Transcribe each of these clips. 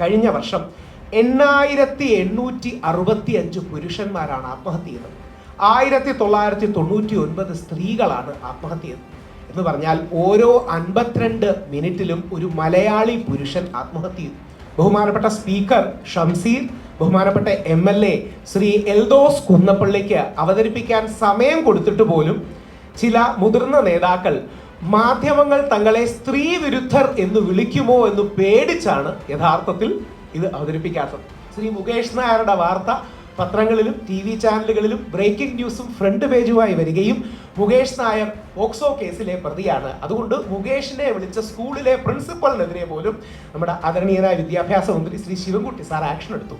കഴിഞ്ഞ വർഷം എണ്ണായിരത്തി എണ്ണൂറ്റി അറുപത്തി അഞ്ച് പുരുഷന്മാരാണ് ആത്മഹത്യ ചെയ്തത്. ആയിരത്തി തൊള്ളായിരത്തി തൊണ്ണൂറ്റി ഒൻപത് സ്ത്രീകളാണ് ആത്മഹത്യ ചെയ്തത്. എന്ന് പറഞ്ഞാൽ ഓരോ അൻപത്തിരണ്ട് മിനിറ്റിലും ഒരു മലയാളി പുരുഷൻ ആത്മഹത്യ ചെയ്തു. ബഹുമാനപ്പെട്ട സ്പീക്കർ ഷംസീർ ബഹുമാനപ്പെട്ട M L A Shri Eldhose കുന്നപ്പള്ളിക്ക് അവതരിപ്പിക്കാൻ സമയം കൊടുത്തിട്ട് പോലും ചില മുതിർന്ന നേതാക്കൾ മാധ്യമങ്ങൾ തങ്ങളെ സ്ത്രീ വിരുദ്ധർ എന്ന് വിളിക്കുമോ എന്ന് പേടിച്ചാണ് യഥാർത്ഥത്തിൽ ഇത് അവതരിപ്പിക്കാത്തത്. ശ്രീ മുകേഷ് നായരുടെ വാർത്ത പത്രങ്ങളിലും ടി വി ചാനലുകളിലും ബ്രേക്കിംഗ് ന്യൂസും ഫ്രണ്ട് പേജുമായി വരികയും മുകേഷ് നായർ ഓക്സോ കേസിലെ പ്രതിയാണ്. അതുകൊണ്ട് മുകേഷിനെ വിളിച്ച സ്കൂളിലെ പ്രിൻസിപ്പളിനെതിരെ പോലും നമ്മുടെ ആദരണീയനായ വിദ്യാഭ്യാസ മന്ത്രി ശ്രീ ശിവൻകുട്ടി സാർ ആക്ഷൻ എടുത്തു.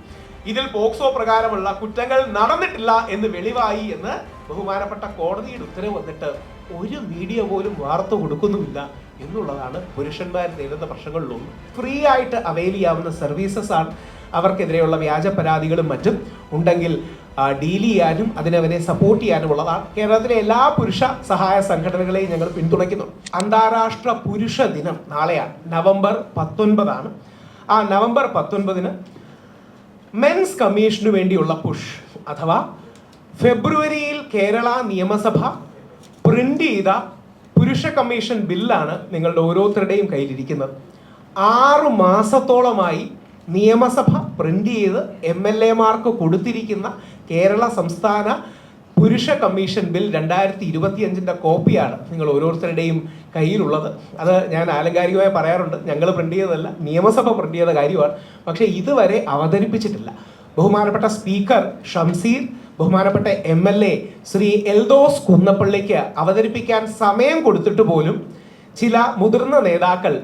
ഇതിൽ പോക്സോ പ്രകാരമുള്ള കുറ്റങ്ങൾ നടന്നിട്ടില്ല എന്ന് വെളിവായി എന്ന് ബഹുമാനപ്പെട്ട കോടതിയുടെ ഉത്തരവ് വന്നിട്ട് ഒരു മീഡിയ പോലും വാർത്ത കൊടുക്കുന്നുമില്ല എന്നുള്ളതാണ് പുരുഷന്മാർ നേരിടുന്ന പ്രശ്നങ്ങളിലൊന്നും ഫ്രീ ആയിട്ട് അവൈൽ ചെയ്യാവുന്ന സർവീസസ് ആണ്. അവർക്കെതിരെയുള്ള വ്യാജ പരാതികളും മറ്റും ഉണ്ടെങ്കിൽ ഡീൽ ചെയ്യാനും അതിനവരെ സപ്പോർട്ട് ചെയ്യാനും ഉള്ളതാണ്. കേരളത്തിലെ എല്ലാ പുരുഷ സഹായ സംഘടനകളെയും ഞങ്ങൾ പിന്തുണയ്ക്കുന്നുണ്ട് അന്താരാഷ്ട്ര പുരുഷ ദിനം നാളെയാണ്. നവംബർ പത്തൊൻപതാണ്. ആ നവംബർ പത്തൊൻപതിന് മെൻസ് കമ്മീഷനു വേണ്ടിയുള്ള പുഷ് അഥവാ ഫെബ്രുവരിയിൽ കേരള നിയമസഭ പ്രിന്റ് ചെയ്ത പുരുഷ കമ്മീഷൻ ബില്ലാണ് നിങ്ങളുടെ ഓരോരുത്തരുടെയും കയ്യിലിരിക്കുന്നത്. ആറു മാസത്തോളമായി നിയമസഭ പ്രിന്റ് ചെയ്ത് എം എൽ എമാർക്ക് കൊടുത്തിരിക്കുന്ന കേരള സംസ്ഥാന പുരുഷ കമ്മീഷൻ ബിൽ രണ്ടായിരത്തി ഇരുപത്തിയഞ്ചിന്റെ കോപ്പിയാണ് നിങ്ങൾ ഓരോരുത്തരുടെയും കയ്യിലുള്ളത്. അത് ഞാൻ ആലങ്കാരികമായി പറയാറുണ്ട്. ഞങ്ങൾ പ്രിന്റ് ചെയ്തതല്ല നിയമസഭ പ്രിന്റ് ചെയ്ത കാര്യമാണ്. പക്ഷേ ഇതുവരെ അവതരിപ്പിച്ചിട്ടില്ല. ബഹുമാനപ്പെട്ട സ്പീക്കർ ഷംസീർ ബഹുമാനപ്പെട്ട M L A Shri Eldhose കുന്നപ്പള്ളിക്ക് അവതരിപ്പിക്കാൻ സമയം കൊടുത്തിട്ട് പോലും ചില മുതിർന്ന നേതാക്കൾ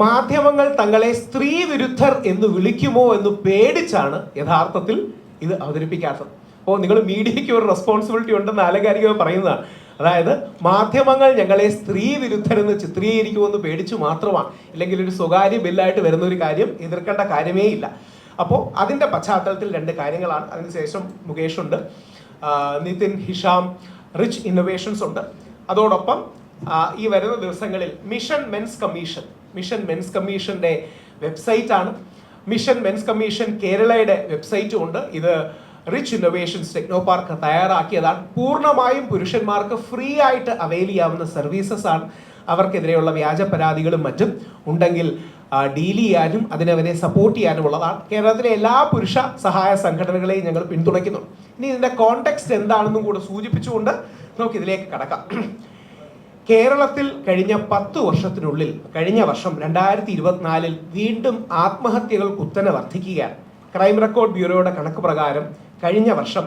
മാധ്യമങ്ങൾ തങ്ങളെ സ്ത്രീ വിരുദ്ധർ എന്ന് വിളിക്കുമോ എന്ന് പേടിച്ചാണ് യഥാർത്ഥത്തിൽ ഇത് അവതരിപ്പിക്കാത്തത്. അപ്പോൾ നിങ്ങൾ മീഡിയയ്ക്ക് ഒരു റെസ്പോൺസിബിലിറ്റി ഉണ്ടെന്ന് ആലങ്കാരികമായി പറയുന്നതാണ്. അതായത് മാധ്യമങ്ങൾ ഞങ്ങളെ സ്ത്രീ വിരുദ്ധരെന്ന് ചിത്രീകരിക്കുമെന്ന് പേടിച്ചു മാത്രമാണ്. ഇല്ലെങ്കിൽ ഒരു സ്വകാര്യ ബില്ലായിട്ട് വരുന്ന ഒരു കാര്യം എതിർക്കേണ്ട കാര്യമേ ഇല്ല. അപ്പോൾ അതിന്റെ പശ്ചാത്തലത്തിൽ രണ്ട് കാര്യങ്ങളാണ്. അതിനുശേഷം മുകേഷ് ഉണ്ട്. നിതിൻ ഹിഷാം റിച്ച് ഇന്നോവേഷൻസ് ഉണ്ട്. അതോടൊപ്പം ഈ വരുന്ന ദിവസങ്ങളിൽ mission men's commission. Mission men's കമ്മീഷന്റെ വെബ്സൈറ്റ് ആണ്. മിഷൻ മെൻസ് കമ്മീഷൻ കേരളയുടെ വെബ്സൈറ്റും ഉണ്ട്. ഇത് റിച്ച് ഇന്നോവേഷൻസ് ടെക്നോ പാർക്ക് തയ്യാറാക്കിയതാണ്. പൂർണമായും പുരുഷന്മാർക്ക് ഫ്രീ ആയിട്ട് അവൈൽ ചെയ്യാവുന്ന സർവീസസ് ആണ്. അവർക്കെതിരെയുള്ള വ്യാജ പരാതികളും മറ്റും ഉണ്ടെങ്കിൽ ഡീൽ ചെയ്യാനും അതിനവരെ സപ്പോർട്ട് ചെയ്യാനും ഉള്ളതാണ് കേരളത്തിലെ എല്ലാ പുരുഷ സഹായ സംഘടനകളെയും ഞങ്ങൾ പിന്തുണയ്ക്കുന്നുണ്ട് ഇനി ഇതിന്റെ കോണ്ടെക്സ്റ്റ് എന്താണെന്നും കൂടെ സൂചിപ്പിച്ചുകൊണ്ട് നമുക്ക് ഇതിലേക്ക് കടക്കാം. കേരളത്തിൽ കഴിഞ്ഞ പത്ത് വർഷത്തിനുള്ളിൽ കഴിഞ്ഞ വർഷം രണ്ടായിരത്തി ഇരുപത്തിനാലിൽ വീണ്ടും ആത്മഹത്യകൾ കുത്തനെ വർദ്ധിക്കുകയാണ്. ക്രൈം റെക്കോർഡ് ബ്യൂറോയുടെ കണക്ക് പ്രകാരം കഴിഞ്ഞ വർഷം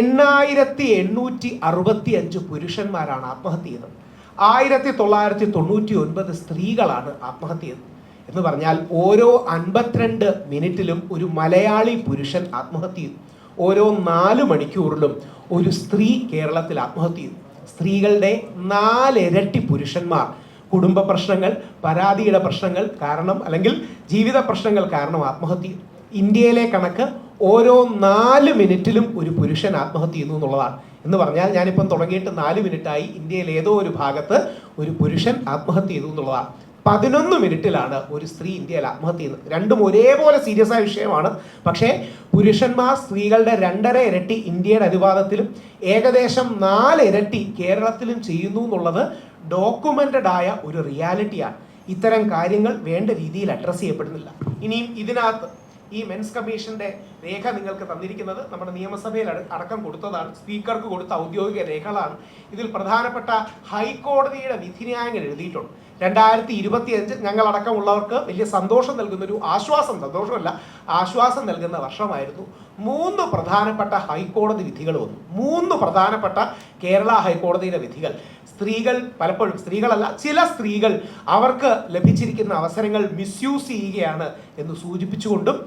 എണ്ണായിരത്തി എണ്ണൂറ്റി അറുപത്തി അഞ്ച് പുരുഷന്മാരാണ് ആത്മഹത്യ ചെയ്തത്. ആയിരത്തി തൊള്ളായിരത്തി തൊണ്ണൂറ്റി ഒൻപത് സ്ത്രീകളാണ് ആത്മഹത്യ ചെയ്തത്. എന്ന് പറഞ്ഞാൽ ഓരോ അൻപത്തിരണ്ട് മിനിറ്റിലും ഒരു മലയാളി പുരുഷൻ ആത്മഹത്യ ചെയ്തു ഓരോ നാല് മണിക്കൂറിലും ഒരു സ്ത്രീ കേരളത്തിൽ ആത്മഹത്യ ചെയ്തു സ്ത്രീകളുടെ നാലിരട്ടി പുരുഷന്മാർ കുടുംബ പ്രശ്നങ്ങൾ പരാതിയുടെ പ്രശ്നങ്ങൾ കാരണം അല്ലെങ്കിൽ ജീവിത പ്രശ്നങ്ങൾ കാരണം ആത്മഹത്യ ചെയ്തു. ഇന്ത്യയിലെ കണക്ക് ഓരോ നാല് മിനിറ്റിലും ഒരു പുരുഷൻ ആത്മഹത്യ ചെയ്യുന്നു എന്നുള്ളതാണ്. എന്ന് പറഞ്ഞാൽ ഞാനിപ്പം തുടങ്ങിയിട്ട് നാല് മിനിറ്റായി ഇന്ത്യയിൽ ഏതോ ഒരു ഭാഗത്ത് ഒരു പുരുഷൻ ആത്മഹത്യ ചെയ്തു എന്നുള്ളതാണ്. പതിനൊന്ന് മിനിറ്റിലാണ് ഒരു സ്ത്രീ ഇന്ത്യയിൽ ആത്മഹത്യ ചെയ്യുന്നത്. രണ്ടും ഒരേപോലെ സീരിയസ് ആയ വിഷയമാണ്. പക്ഷേ പുരുഷന്മാർ സ്ത്രീകളുടെ രണ്ടര ഇരട്ടി ഇന്ത്യയുടെ അനുപാതത്തിലും ഏകദേശം നാല് ഇരട്ടി കേരളത്തിലും ചെയ്യുന്നു എന്നുള്ളത് ഡോക്യുമെന്റഡ് ആയ ഒരു റിയാലിറ്റിയാണ്. ഇത്തരം കാര്യങ്ങൾ വേണ്ട രീതിയിൽ അഡ്രസ്സ് ചെയ്യപ്പെടുന്നില്ല. ഇനിയും ഇതിനകത്ത് ഈ മെൻസ് കമ്മീഷന്റെ രേഖ നിങ്ങൾക്ക് തന്നിരിക്കുന്നത് നമ്മുടെ നിയമസഭയിൽ അടക്കം കൊടുത്തതാണ്. സ്പീക്കർക്ക് കൊടുത്ത ഔദ്യോഗിക രേഖകളാണ്. ഇതിൽ പ്രധാനപ്പെട്ട ഹൈക്കോടതിയുടെ വിധിന്യായങ്ങൾ എഴുതിയിട്ടുണ്ട്. രണ്ടായിരത്തി ഇരുപത്തി അഞ്ച് ഞങ്ങളടക്കമുള്ളവർക്ക് വലിയ സന്തോഷം നൽകുന്ന ഒരു ആശ്വാസം സന്തോഷമല്ല ആശ്വാസം നൽകുന്ന വർഷമായിരുന്നു. മൂന്ന് പ്രധാനപ്പെട്ട ഹൈക്കോടതി വിധികൾ വന്നു. മൂന്ന് പ്രധാനപ്പെട്ട കേരള ഹൈക്കോടതിയുടെ വിധികൾ. സ്ത്രീകൾ പലപ്പോഴും സ്ത്രീകളല്ല ചില സ്ത്രീകൾ അവർക്ക് ലഭിച്ചിരിക്കുന്ന അവസരങ്ങൾ മിസ്യൂസ് ചെയ്യുകയാണ് എന്ന് സൂചിപ്പിച്ചുകൊണ്ടും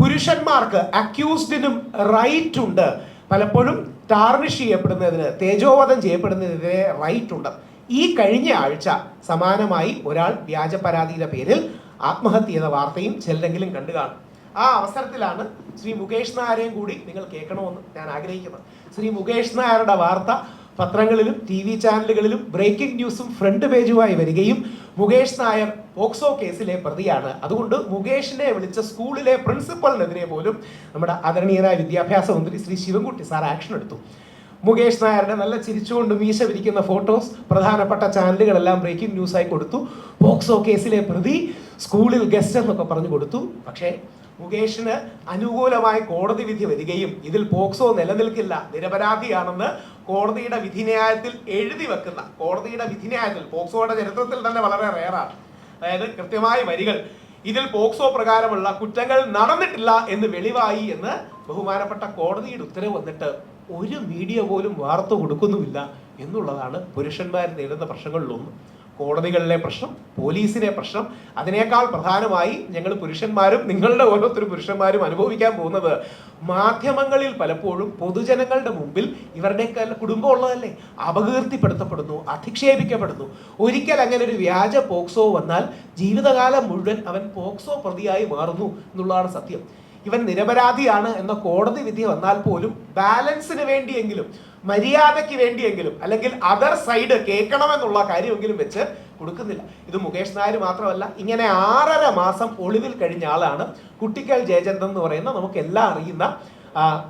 പുരുഷന്മാർക്ക് അക്യൂസ്ഡിനും റൈറ്റ് ഉണ്ട്. പലപ്പോഴും ടാർണിഷ് ചെയ്യപ്പെടുന്നതിന് തേജോവധം ചെയ്യപ്പെടുന്നതിനെതിരെ റൈറ്റ് ഉണ്ട്. ഈ കഴിഞ്ഞ ആഴ്ച സമാനമായി ഒരാൾ വ്യാജ പരാതിയുടെ പേരിൽ ആത്മഹത്യ ചെയ്ത വാർത്തയും ചിലരെങ്കിലും കണ്ടു കാണും. ആ അവസരത്തിലാണ് ശ്രീ മുകേഷ് നായരെയും കൂടി നിങ്ങൾ കേൾക്കണമെന്ന് ഞാൻ ആഗ്രഹിക്കുന്നത്. ശ്രീ മുകേഷ് നായരുടെ വാർത്ത പത്രങ്ങളിലും ടി വി ചാനലുകളിലും ബ്രേക്കിംഗ് ന്യൂസും ഫ്രണ്ട് പേജുമായി വരികയും മുകേഷ് നായർ പോക്സോ കേസിലെ പ്രതിയാണ്. അതുകൊണ്ട് മുകേഷിനെ വിളിച്ച സ്കൂളിലെ പ്രിൻസിപ്പലിനെതിരെ പോലും നമ്മുടെ ആദരണീയനായ വിദ്യാഭ്യാസ മന്ത്രി ശ്രീ ശിവൻകുട്ടി സാർ ആക്ഷൻ എടുത്തു. മുകേഷ് നായരുടെ നല്ല ചിരിച്ചുകൊണ്ട് മീശ വിരിക്കുന്ന ഫോട്ടോസ് പ്രധാനപ്പെട്ട ചാനലുകളെല്ലാം ബ്രേക്കിംഗ് ന്യൂസായി കൊടുത്തു. പോക്സോ കേസിലെ പ്രതി സ്കൂളിൽ ഗസ്റ്റ് എന്നൊക്കെ പറഞ്ഞു കൊടുത്തു. പക്ഷേ മുകേഷിന് അനുകൂലമായ കോടതി വിധി വരികയും ഇതിൽ പോക്സോ നിലനിൽക്കില്ല നിരപരാധിയാണെന്ന് കോടതിയുടെ വിധിന്യായത്തിൽ എഴുതി വെക്കുന്ന കോടതിയുടെ വിധിന്യായത്തിൽ പോക്സോയുടെ ചരിത്രത്തിൽ തന്നെ വളരെ റേറാണ് അതായത് കൃത്യമായ വരികൾ. ഇതിൽ പോക്സോ പ്രകാരമുള്ള കുറ്റങ്ങൾ നടന്നിട്ടില്ല എന്ന് വെളിവായി എന്ന് ബഹുമാനപ്പെട്ട കോടതിയുടെ ഉത്തരവ് വന്നിട്ട് ഒരു മീഡിയ പോലും വാർത്ത കൊടുക്കുന്നുമില്ല എന്നുള്ളതാണ് പുരുഷന്മാർ നേരിടുന്ന പ്രശ്നങ്ങളിലൊന്ന്. കോടതികളിലെ പ്രശ്നം പോലീസിലെ പ്രശ്നം അതിനേക്കാൾ പ്രധാനമായി ഞങ്ങൾ പുരുഷന്മാരും നിങ്ങളുടെ ഓരോരുത്തരും പുരുഷന്മാരും അനുഭവിക്കാൻ പോകുന്നത് മാധ്യമങ്ങളിൽ പലപ്പോഴും പൊതുജനങ്ങളുടെ മുമ്പിൽ ഇവരുടെ കുടുംബം ഉള്ളതല്ലേ അപകീർത്തിപ്പെടുത്തപ്പെടുന്നു അധിക്ഷേപിക്കപ്പെടുന്നു. ഒരിക്കൽ അങ്ങനെ ഒരു വ്യാജ പോക്സോ വന്നാൽ ജീവിതകാലം മുഴുവൻ അവൻ പോക്സോ പ്രതിയായി മാറുന്നു എന്നുള്ളതാണ് സത്യം. ഇവൻ നിരപരാധിയാണ് എന്ന കോടതി വിധി വന്നാൽ പോലും ബാലൻസിന് വേണ്ടിയെങ്കിലും മര്യാദയ്ക്ക് വേണ്ടിയെങ്കിലും അല്ലെങ്കിൽ അതർ സൈഡ് കേൾക്കണമെന്നുള്ള കാര്യമെങ്കിലും വെച്ച് കൊടുക്കുന്നില്ല. ഇത് മുകേഷ് നായർ മാത്രമല്ല ഇങ്ങനെ ആറര മാസം ഒളിവിൽ കഴിഞ്ഞ ആളാണ് കുട്ടിക്കൽ ജയചന്ദ്രൻ എന്ന് പറയുന്ന നമുക്ക് എല്ലാം അറിയുന്ന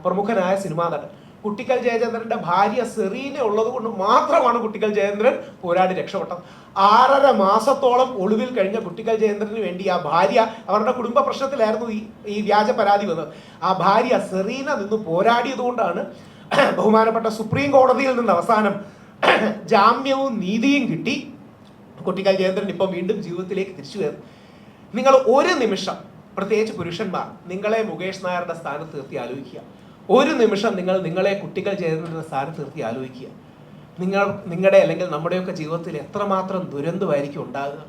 പ്രമുഖനായ സിനിമാ നടൻ. കുട്ടിക്കൽ ജയചന്ദ്രന്റെ ഭാര്യ സെറീന ഉള്ളത് കൊണ്ട് മാത്രമാണ് കുട്ടിക്കൽ ജയചന്ദ്രൻ പോരാടി രക്ഷപ്പെട്ടത്. ആറര മാസത്തോളം ഒളിവിൽ കഴിഞ്ഞ കുട്ടിക്കൽ ജയചന്ദ്രന് വേണ്ടി ആ ഭാര്യ അവരുടെ കുടുംബ പ്രശ്നത്തിലായിരുന്നു ഈ ഈ വ്യാജ പരാതി വന്നത്. ആ ഭാര്യ സെറീന നിന്ന് പോരാടിയതുകൊണ്ടാണ് ബഹുമാനപ്പെട്ട സുപ്രീം കോടതിയിൽ നിന്ന് അവസാനം ജാമ്യവും നീതിയും കിട്ടി. കുട്ടിക്കൽ ജയചന്ദ്രൻ ഇപ്പം വീണ്ടും ജീവിതത്തിലേക്ക് തിരിച്ചു വരുന്നു നിങ്ങൾ ഒരു നിമിഷം പ്രത്യേകിച്ച് പുരുഷന്മാർ നിങ്ങളെ മുകേഷ് നായരുടെ സ്ഥാനത്ത് നിർത്തി ആലോചിക്കുക. ഒരു നിമിഷം നിങ്ങൾ നിങ്ങളെ കുട്ടികൾ ജയചന്ദ്രന്റെ സ്ഥാനത്ത് നിർത്തി ആലോചിക്കുക. നിങ്ങൾ നിങ്ങളുടെ അല്ലെങ്കിൽ നമ്മുടെയൊക്കെ ജീവിതത്തിൽ എത്രമാത്രം ദുരന്തമായിരിക്കും ഉണ്ടാകുക.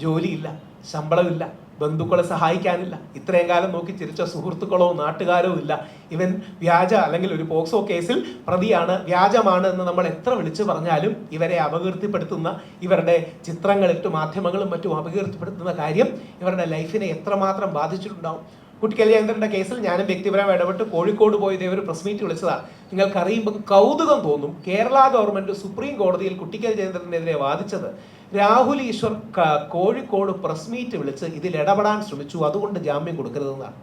ജോലിയില്ല ശമ്പളമില്ല ബന്ധുക്കളെ സഹായിക്കാനില്ല ഇത്രയും കാലം നോക്കി ചിരിച്ച സുഹൃത്തുക്കളോ നാട്ടുകാരോ ഇല്ല. ഇവൻ വ്യാജ അല്ലെങ്കിൽ ഒരു പോക്സോ കേസിൽ പ്രതിയാണ് വ്യാജമാണ് എന്ന് നമ്മൾ എത്ര വിളിച്ചു പറഞ്ഞാലും ഇവരെ അപകീർത്തിപ്പെടുത്തുന്ന ഇവരുടെ ചിത്രങ്ങളിട്ട് മാധ്യമങ്ങളും മറ്റും അപകീർത്തിപ്പെടുത്തുന്ന കാര്യം ഇവരുടെ ലൈഫിനെ എത്രമാത്രം ബാധിച്ചിട്ടുണ്ടാവും. കുട്ടിക്കൽ ജയന്ദ്രന്റെ കേസിൽ ഞാനും വ്യക്തിപരമായി ഇടപെട്ട് കോഴിക്കോട് പോയത് ഒരു പ്രസ് മീറ്റ് വിളിച്ചതാണ് നിങ്ങൾക്ക് അറിയുമ്പോൾ കൗതുകം തോന്നും കേരള ഗവൺമെന്റ് സുപ്രീം കോടതിയിൽ കുട്ടിക്കൽ ജയന്ദ്രനെതിരെ വാദിച്ചത്. രാഹുൽ ഈശ്വർ കോഴിക്കോട് പ്രസ് മീറ്റ് വിളിച്ച് ഇതിൽ ഇടപെടാൻ ശ്രമിച്ചു. അതുകൊണ്ട് ജാമ്യം കൊടുക്കരുതെന്നാണ്.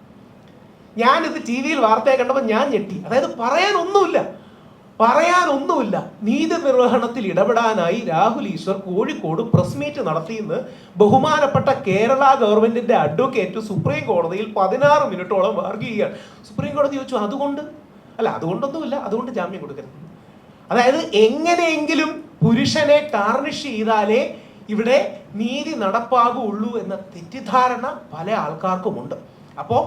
ഞാനിത് ടി വിയിൽ വാർത്തയെ കണ്ടപ്പോൾ ഞാൻ ഞെട്ടി. അതായത് പറയാനൊന്നുമില്ല പറയാനൊന്നുമില്ല. നീതി നിർവഹണത്തിൽ ഇടപെടാനായി രാഹുൽ ഈശ്വർ കോഴിക്കോട് പ്രസ് മീറ്റ് നടത്തിയെന്ന് ബഹുമാനപ്പെട്ട കേരള ഗവൺമെന്റിന്റെ അഡ്വക്കേറ്റ് സുപ്രീം കോടതിയിൽ പതിനാറ് മിനിറ്റോളം വർഗ് സുപ്രീം കോടതി ചോദിച്ചു അതുകൊണ്ട്? അല്ല അതുകൊണ്ടൊന്നുമില്ല. അതുകൊണ്ട് ജാമ്യം കൊടുക്കരുത്. അതായത് എങ്ങനെയെങ്കിലും പുരുഷനെ ടാർണിഷ് ചെയ്താലേ ഇവിടെ നീതി നടപ്പാകുള്ളൂ എന്ന തെറ്റിദ്ധാരണ പല ആൾക്കാർക്കുമുണ്ട്. അപ്പോൾ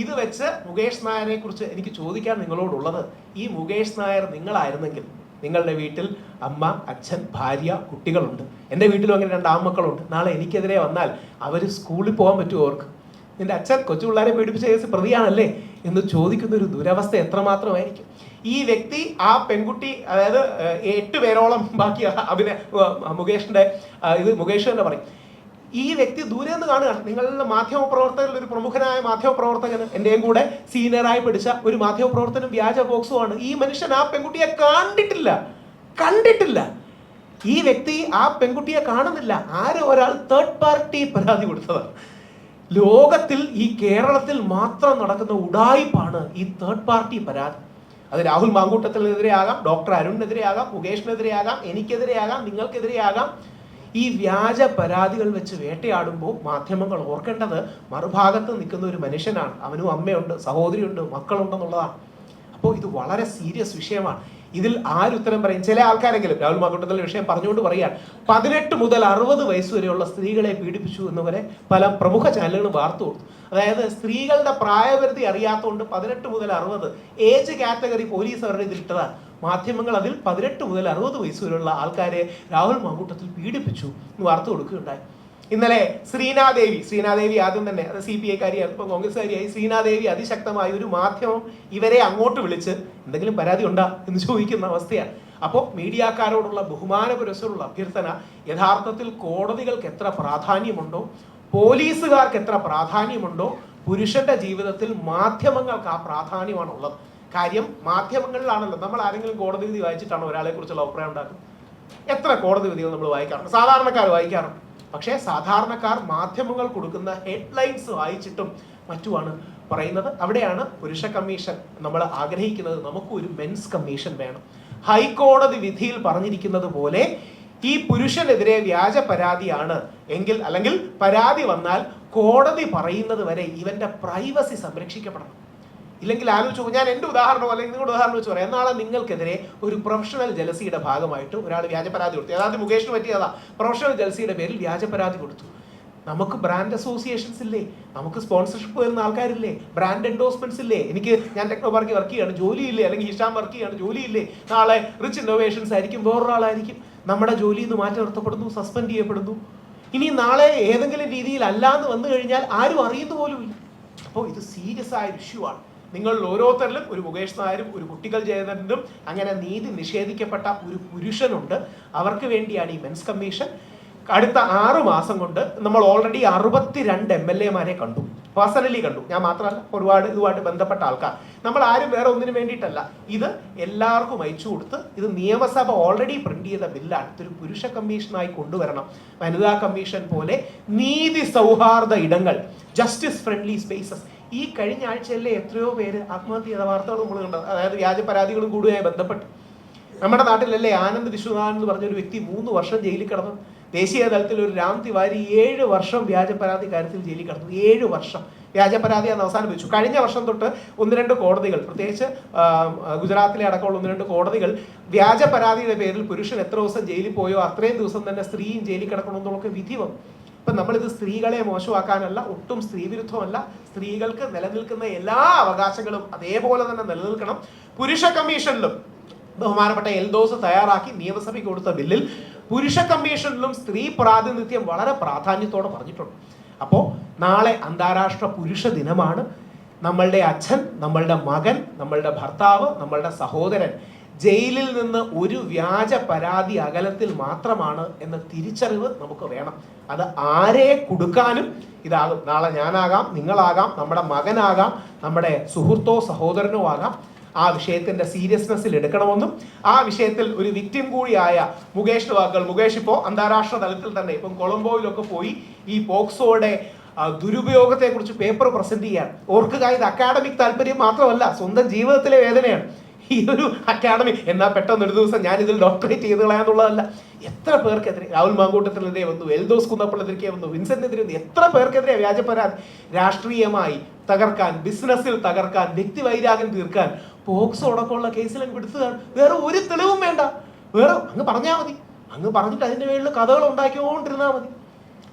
ഇത് വെച്ച് മുകേഷ് നായരെ കുറിച്ച് എനിക്ക് ചോദിക്കാൻ നിങ്ങളോടുള്ളത് ഈ മുകേഷ് നായർ നിങ്ങളായിരുന്നെങ്കിൽ നിങ്ങളുടെ വീട്ടിൽ അമ്മ അച്ഛൻ ഭാര്യ കുട്ടികളുണ്ട്. എന്റെ വീട്ടിലും അങ്ങനെ രണ്ട് ആൺമക്കളുണ്ട്. നാളെ എനിക്കെതിരെ വന്നാൽ അവർ സ്കൂളിൽ പോകാൻ പറ്റുമോ അവർക്ക്? നിന്റെ അച്ഛൻ കൊച്ചു പിള്ളേരെ പീഡിപ്പിച്ച കേസ് പ്രതിയാണല്ലേ എന്ന് ചോദിക്കുന്ന ഒരു ദുരവസ്ഥ എത്രമാത്രമായിരിക്കും? ഈ വ്യക്തി ആ പെൺകുട്ടി അതായത് എട്ട് പേരോളം ബാക്കി അഭിനയ മുകേഷിന്റെ ഇത് മുകേഷ് തന്നെ പറയും. ഈ വ്യക്തി ദൂരെ നിന്ന് കാണുകയാണ്. നിങ്ങളുടെ മാധ്യമ പ്രവർത്തകരിൽ ഒരു പ്രമുഖനായ മാധ്യമ പ്രവർത്തകൻ എന്റെയും കൂടെ സീനിയറായി പിടിച്ച ഒരു മാധ്യമ പ്രവർത്തനം വ്യാജ ബോക്സുമാണ് ഈ മനുഷ്യൻ ആ പെൺകുട്ടിയെ കണ്ടിട്ടില്ല. കണ്ടിട്ടില്ല. ഈ വ്യക്തി ആ പെൺകുട്ടിയെ കാണുന്നില്ല. ആരോ? ഒരാൾ തേർഡ് പാർട്ടി പരാതി കൊടുത്തതാണ്. ലോകത്തിൽ ഈ കേരളത്തിൽ മാത്രം നടക്കുന്ന ഉടായിപ്പാണ് ഈ തേർഡ് പാർട്ടി പരാതി. അത് രാഹുൽ മാങ്കൂട്ടത്തിനെതിരെയാകാം ഡോക്ടർ അരുണിനെതിരെയാകാം മുകേഷിനെതിരെയാകാം എനിക്കെതിരെയാകാം നിങ്ങൾക്കെതിരെയാകാം. ഈ വ്യാജ പരാതികൾ വെച്ച് വേട്ടയാടുമ്പോൾ മാധ്യമങ്ങൾ ഓർക്കേണ്ടത് മറുഭാഗത്ത് നിൽക്കുന്ന ഒരു മനുഷ്യനാണ്. അവനും അമ്മയുണ്ട് സഹോദരിയുണ്ട് മക്കളുണ്ടെന്നുള്ളതാണ്. അപ്പോൾ ഇത് വളരെ സീരിയസ് വിഷയമാണ്. ഇതിൽ ആരുത്തരം പറയും? ചില ആൾക്കാരെങ്കിലും രാഹുൽ മാക്കൂട്ടത്തിലെ വിഷയം പറഞ്ഞുകൊണ്ട് പറയുകയാണ്. പതിനെട്ട് മുതൽ അറുപത് വയസ്സ് വരെയുള്ള സ്ത്രീകളെ പീഡിപ്പിച്ചു എന്നവരെ പല പ്രമുഖ ചാനലുകളും വാർത്ത കൊടുത്തു. അതായത് സ്ത്രീകളുടെ പ്രായപരിധി അറിയാത്തതുകൊണ്ട് പതിനെട്ട് മുതൽ അറുപത് ഏജ് കാറ്റഗറി പോലീസ് അവരുടെ ഇതിലിട്ടതാണ്. മാധ്യമങ്ങൾ അതിൽ പതിനെട്ട് മുതൽ അറുപത് വയസ്സ് വരെയുള്ള ആൾക്കാരെ രാഹുൽ മാങ്കൂട്ടത്തിൽ പീഡിപ്പിച്ചു എന്ന് വാർത്ത കൊടുക്കുകയുണ്ടായി. ഇന്നലെ ശ്രീനാദേവി ശ്രീനാദേവി ആദ്യം തന്നെ അത് സി പി ഐക്കാരി ഇപ്പം കോൺഗ്രസ്സുകാരിയായി ശ്രീനാദേവി അതിശക്തമായ ഒരു മാധ്യമം ഇവരെ അങ്ങോട്ട് വിളിച്ച് എന്തെങ്കിലും പരാതി ഉണ്ടാ എന്ന് ചോദിക്കുന്ന അവസ്ഥയാണ്. അപ്പോൾ മീഡിയക്കാരോടുള്ള ബഹുമാന പുരസ്സരമുള്ള അഭ്യർത്ഥന യഥാർത്ഥത്തിൽ കോടതികൾക്ക് എത്ര പ്രാധാന്യമുണ്ടോ പോലീസുകാർക്ക് എത്ര പ്രാധാന്യമുണ്ടോ പുരുഷന്റെ ജീവിതത്തിൽ മാധ്യമങ്ങൾക്ക് ആ പ്രാധാന്യമാണ് ഉള്ളത് കാര്യം മാധ്യമങ്ങളിലാണല്ലോ. നമ്മൾ ആരെങ്കിലും കോടതി വിധി വായിച്ചിട്ടാണ് ഒരാളെ കുറിച്ചുള്ള അഭിപ്രായം ഉണ്ടാക്കും എത്ര കോടതി വിധികൾ നമ്മൾ വായിക്കാറുണ്ട്? സാധാരണക്കാർ വായിക്കാറുണ്ട്. പക്ഷേ സാധാരണക്കാർ മാധ്യമങ്ങൾ കൊടുക്കുന്ന ഹെഡ്ലൈൻസ് വായിച്ചിട്ടും മറ്റുമാണ് പറയുന്നത്. അവിടെയാണ് പുരുഷ കമ്മീഷൻ നമ്മൾ ആഗ്രഹിക്കുന്നത് നമുക്ക് ഒരു മെൻസ് കമ്മീഷൻ വേണം. ഹൈക്കോടതി വിധിയിൽ പറഞ്ഞിരിക്കുന്നത് പോലെ ഈ പുരുഷനെതിരെ വ്യാജ പരാതിയാണ് എങ്കിൽ അല്ലെങ്കിൽ പരാതി വന്നാൽ കോടതി പറയുന്നത് വരെ ഇവന്റെ പ്രൈവസി സംരക്ഷിക്കപ്പെടണം. ഇല്ലെങ്കിൽ ആലോചിച്ചു ഞാൻ എന്റെ ഉദാഹരണം അല്ലെങ്കിൽ നിങ്ങളുടെ ഉദാഹരണം വെച്ച് പറയാം. നാളെ നിങ്ങൾക്കെതിരെ ഒരു പ്രൊഫഷണൽ ജലസിയുടെ ഭാഗമായിട്ട് ഒരാൾ വ്യാജ പരാതി കൊടുത്തു. അതായത് മുകേഷിന് പറ്റിയതാ പ്രൊഫഷണൽ ജലസിയുടെ പേരിൽ വ്യാജ പരാതി കൊടുത്തു. നമുക്ക് ബ്രാൻഡ് അസോസിയേഷൻസ് ഇല്ലേ? നമുക്ക് സ്പോൺസർഷിപ്പ് വരുന്ന ആൾക്കാരില്ലേ? ബ്രാൻഡ് എൻഡോസ്മെന്റ്സ് ഇല്ലേ? എനിക്ക് ഞാൻ ടെക്നോ പാർക്കിൽ വർക്ക് ചെയ്യാണ്. ജോലിയില്ലേ? അല്ലെങ്കിൽ ഹിഷാം വർക്ക് ചെയ്യാണ്. ജോലിയില്ലേ? നാളെ റിച്ച് ഇന്നോവേഷൻസ് ആയിരിക്കും. വേറൊരാളായിരിക്കും. നമ്മുടെ ജോലിയിൽ നിന്ന് മാറ്റി നിർത്തപ്പെടുന്നു സസ്പെൻഡ് ചെയ്യപ്പെടുന്നു. ഇനി നാളെ ഏതെങ്കിലും രീതിയിൽ അല്ലാന്ന് വന്നു കഴിഞ്ഞാൽ ആരും അറിയുന്നു പോലുമില്ല അപ്പോൾ ഇത് സീരിയസ് ആയ ഇഷ്യൂ ആണ്. നിങ്ങൾ ഓരോരുത്തരിലും ഒരു മുകേഷ് നായരും ഒരു കുട്ടികൾ ജയതനും അങ്ങനെ നീതി നിഷേധിക്കപ്പെട്ട ഒരു പുരുഷനുണ്ട്. അവർക്ക് വേണ്ടിയാണ് ഈ മെൻസ് കമ്മീഷൻ. അടുത്ത ആറ് മാസം കൊണ്ട് നമ്മൾ ഓൾറെഡി അറുപത്തിരണ്ട് എം എൽ എമാരെ കണ്ടു. പേഴ്സണലി കണ്ടു. ഞാൻ മാത്രമല്ല ഒരുപാട് ഇതുമായിട്ട് ബന്ധപ്പെട്ട ആൾക്കാർ. നമ്മൾ ആരും വേറെ ഒന്നിനു വേണ്ടിയിട്ടല്ല. ഇത് എല്ലാവർക്കും അയച്ചു കൊടുത്ത് ഇത് നിയമസഭ ഓൾറെഡി പ്രിന്റ് ചെയ്ത ബില്ലാണ്. ഇതൊരു പുരുഷ കമ്മീഷനായി കൊണ്ടുവരണം. വനിതാ കമ്മീഷൻ പോലെ നീതി സൗഹാർദ്ദ ഇടങ്ങൾ ജസ്റ്റിസ് ഫ്രണ്ട്ലി സ്പേസസ് ഈ കഴിഞ്ഞ ആഴ്ചയിലെ എത്രയോ പേര് ആത്മഹത്യ ചെയ്ത വാർത്തകൾ നമ്മൾ കണ്ടത്. അതായത് വ്യാജ പരാതികളും കൂടുതലായി ബന്ധപ്പെട്ട്. നമ്മുടെ നാട്ടിലല്ലേ ആനന്ദ് വിശ്വനാഥൻ എന്ന് പറഞ്ഞ ഒരു വ്യക്തി മൂന്ന് വർഷം ജയിലിൽ കിടന്നു. ദേശീയ തലത്തിൽ ഒരു രാം തിവാരി ഏഴ് വർഷം വ്യാജ പരാതി കാര്യത്തിൽ ജയിലിൽ കിടന്നു. ഏഴ് വർഷം വ്യാജ പരാതി അന്ന് അവസാനിപ്പിച്ചു കഴിഞ്ഞ വർഷം തൊട്ട് ഒന്ന് രണ്ട് കോടതികൾ പ്രത്യേകിച്ച് ഗുജറാത്തിലെ അടക്കമുള്ള ഒന്ന് രണ്ട് കോടതികൾ വ്യാജ പരാതിയുടെ പേരിൽ പുരുഷൻ എത്ര ദിവസം ജയിലിൽ പോയോ അത്രയും ദിവസം തന്നെ സ്ത്രീയും ജയിലിൽ കിടക്കണമെന്നുള്ളൊക്കെ വിധി വന്നു. ഇപ്പം നമ്മളിത് സ്ത്രീകളെ മോശമാക്കാനല്ല ഒട്ടും സ്ത്രീ വിരുദ്ധമല്ല സ്ത്രീകൾക്ക് നിലനിൽക്കുന്ന എല്ലാ അവകാശങ്ങളും അതേപോലെ തന്നെ നിലനിൽക്കണം. പുരുഷ കമ്മീഷനിലും ബഹുമാനപ്പെട്ട എൽദോസ് തയ്യാറാക്കി നിയമസഭയ്ക്ക് കൊടുത്ത ബില്ലിൽ പുരുഷ കമ്മീഷനിലും സ്ത്രീ പ്രാതിനിധ്യം വളരെ പ്രാധാന്യത്തോടെ പറഞ്ഞിട്ടുണ്ട്. അപ്പോൾ നാളെ അന്താരാഷ്ട്ര പുരുഷ ദിനമാണ്. നമ്മളുടെ അച്ഛൻ നമ്മളുടെ മകൻ നമ്മളുടെ ഭർത്താവ് നമ്മളുടെ സഹോദരൻ ജയിലിൽ നിന്ന് ഒരു വ്യാജ പരാതി അകലത്തിൽ മാത്രമാണ് എന്ന തിരിച്ചറിവ് നമുക്ക് വേണം. അത് ആരെ കൊടുക്കാനും ഇതാകും. നാളെ ഞാനാകാം നിങ്ങളാകാം നമ്മുടെ മകനാകാം നമ്മുടെ സുഹൃത്തോ സഹോദരനോ ആകാം. ആ വിഷയത്തിന്റെ സീരിയസ്നെസ്സിൽ എടുക്കണമെന്നും ആ വിഷയത്തിൽ ഒരു വിക്ടിം കൂടിയായ മുകേഷിന്റെ വാക്കുകൾ. മുകേഷ് ഇപ്പോൾ അന്താരാഷ്ട്ര തലത്തിൽ തന്നെ ഇപ്പം കൊളംബോയിലൊക്കെ പോയി ഈ പോക്സോയുടെ ദുരുപയോഗത്തെക്കുറിച്ച് പേപ്പർ പ്രസന്റ് ചെയ്യാൻ. ഓർക്കുക ഇത് അക്കാഡമിക് താല്പര്യം മാത്രമല്ല സ്വന്തം ജീവിതത്തിലെ വേദനയാണ്. ഈ ഒരു അക്കാഡമി എന്നാൽ പെട്ടെന്ന് ഒരു ദിവസം ഞാൻ ഇതിൽ ഡോക്ടറേറ്റ് ചെയ്ത് കളയാന്നുള്ളതല്ല എത്ര പേർക്കെതിരെ? രാഹുൽ മാങ്കൂട്ടത്തിനെതിരെ വന്നു എൽദോസ് കുന്നപ്പള്ളത്തിനെതിരെ വന്നു വിൻസെന്റിനെതിരെ വന്നു. എത്ര പേർക്കെതിരെ വ്യാജപരാതി രാഷ്ട്രീയമായി തകർക്കാൻ ബിസിനസ്സിൽ തകർക്കാൻ വ്യക്തി വൈരാഗ്യം തീർക്കാൻ പോക്സോ അടക്കമുള്ള കേസിൽ അങ്ങ് എടുത്തതാണ് വേറെ ഒരു തെളിവും വേണ്ട. വേറെ അങ്ങ് പറഞ്ഞാൽ മതി. അങ്ങ് പറഞ്ഞിട്ട് അതിന്റെ പേരിൽ കഥകൾ ഉണ്ടാക്കിക്കൊണ്ടിരുന്നാൽ മതി.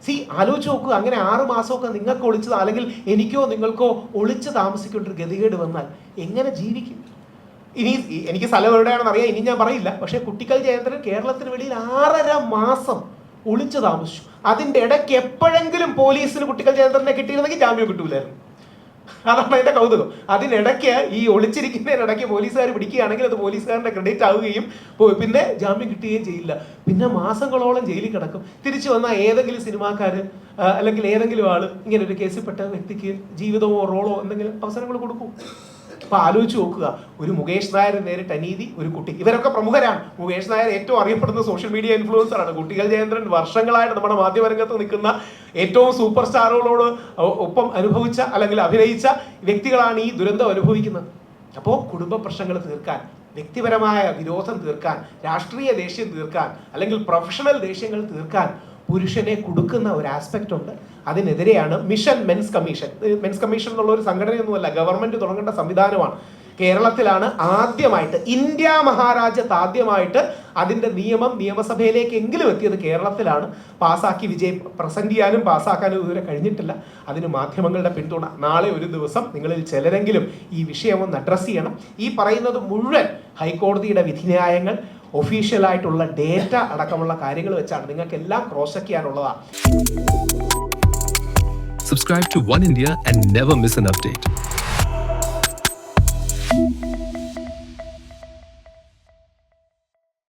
സി ആലോചിച്ച് നോക്കുക അങ്ങനെ ആറ് മാസമൊക്കെ നിങ്ങൾക്ക് ഒളിച്ചത് അല്ലെങ്കിൽ എനിക്കോ നിങ്ങൾക്കോ ഒളിച്ച് താമസിക്കേണ്ട ഒരു ഗതികേട് വന്നാൽ എങ്ങനെ ജീവിക്കും? ഇനി എനിക്ക് സ്ഥലം എവിടെയാണെന്ന് അറിയാം ഇനി ഞാൻ പറയില്ല. പക്ഷേ കുട്ടിക്കൽ ജയന്തരൻ കേരളത്തിന് വെളിയിൽ ആറര മാസം ഒളിച്ചു താമസിച്ചു. അതിന്റെ ഇടയ്ക്ക് എപ്പോഴെങ്കിലും പോലീസിന് കുട്ടിക്കൽ ജയന്തരനെ കിട്ടിയിരുന്നെങ്കിൽ ജാമ്യം കിട്ടൂലായിരുന്നു. അതാണ് അതിന്റെ കൗതുകം. അതിനിടയ്ക്ക് ഈ ഒളിച്ചിരിക്കുന്നതിനിടയ്ക്ക് പോലീസുകാർ പിടിക്കുകയാണെങ്കിൽ അത് പോലീസുകാരന്റെ ക്രെഡിറ്റ് ആവുകയും പിന്നെ ജാമ്യം കിട്ടുകയും ചെയ്യില്ല. പിന്നെ മാസങ്ങളോളം ജയിലിൽ കിടക്കും. തിരിച്ചു വന്ന ഏതെങ്കിലും സിനിമാക്കാര് അല്ലെങ്കിൽ ഏതെങ്കിലും ആൾ ഇങ്ങനെ ഒരു കേസിൽപ്പെട്ട വ്യക്തിക്ക് ജീവിതമോ റോളോ എന്തെങ്കിലും അവസരങ്ങൾ കൊടുക്കും. അപ്പൊ ആലോചിച്ച് നോക്കുക. ഒരു മുകേഷ് നായർ നേരിട്ട അനീതി ഒരു കുട്ടി. ഇവരൊക്കെ പ്രമുഖരാണ്. മുകേഷ് നായർ ഏറ്റവും അറിയപ്പെടുന്ന സോഷ്യൽ മീഡിയ ഇൻഫ്ലുവൻസർ ആണ്. കുട്ടികൾ ജയേന്ദ്രൻ വർഷങ്ങളായിട്ട് നമ്മുടെ മാധ്യമരംഗത്ത് നിൽക്കുന്ന ഏറ്റവും സൂപ്പർ സ്റ്റാറുകളോട് ഒപ്പം അനുഭവിച്ച അല്ലെങ്കിൽ അഭിനയിച്ച വ്യക്തികളാണ് ഈ ദുരന്തം അനുഭവിക്കുന്നത്. അപ്പോൾ കുടുംബ പ്രശ്നങ്ങൾ തീർക്കാൻ വ്യക്തിപരമായ വിരോധം തീർക്കാൻ രാഷ്ട്രീയ ദേഷ്യം തീർക്കാൻ അല്ലെങ്കിൽ പ്രൊഫഷണൽ ദേഷ്യങ്ങൾ തീർക്കാൻ പുരുഷനെ കൊടുക്കുന്ന ഒരു ആസ്പെക്റ്റ് ഉണ്ട്. അതിനെതിരെയാണ് mission men's commission men's commission എന്നുള്ള ഒരു സംഘടനയൊന്നുമല്ല ഗവൺമെന്റ് തുടങ്ങേണ്ട സംവിധാനമാണ്. കേരളത്തിലാണ് ആദ്യമായിട്ട് ഇന്ത്യ മഹാരാജ്യത്ത് ആദ്യമായിട്ട് അതിന്റെ നിയമം നിയമസഭയിലേക്ക് എങ്കിലും എത്തിയത് കേരളത്തിലാണ്. പാസാക്കി വിജയം പ്രസന്റ് ചെയ്യാനും പാസ്സാക്കാനും ഇതുവരെ കഴിഞ്ഞിട്ടില്ല. അതിന് മാധ്യമങ്ങളുടെ പിന്തുണ. നാളെ ഒരു ദിവസം നിങ്ങളിൽ ചിലരെങ്കിലും ഈ വിഷയം ഒന്ന് അഡ്രസ്സ് ചെയ്യണം. ഈ പറയുന്നത് മുഴുവൻ ഹൈക്കോടതിയുടെ വിധിന്യായങ്ങൾ ഒഫീഷ്യലായിട്ടുള്ള ഡേറ്റ അടക്കമുള്ള കാര്യങ്ങൾ വെച്ചാണ് നിങ്ങൾക്ക് എല്ലാം ക്രോസ് ചെക്ക് ചെയ്യാനുള്ളതാണ് Subscribe to One India and never update.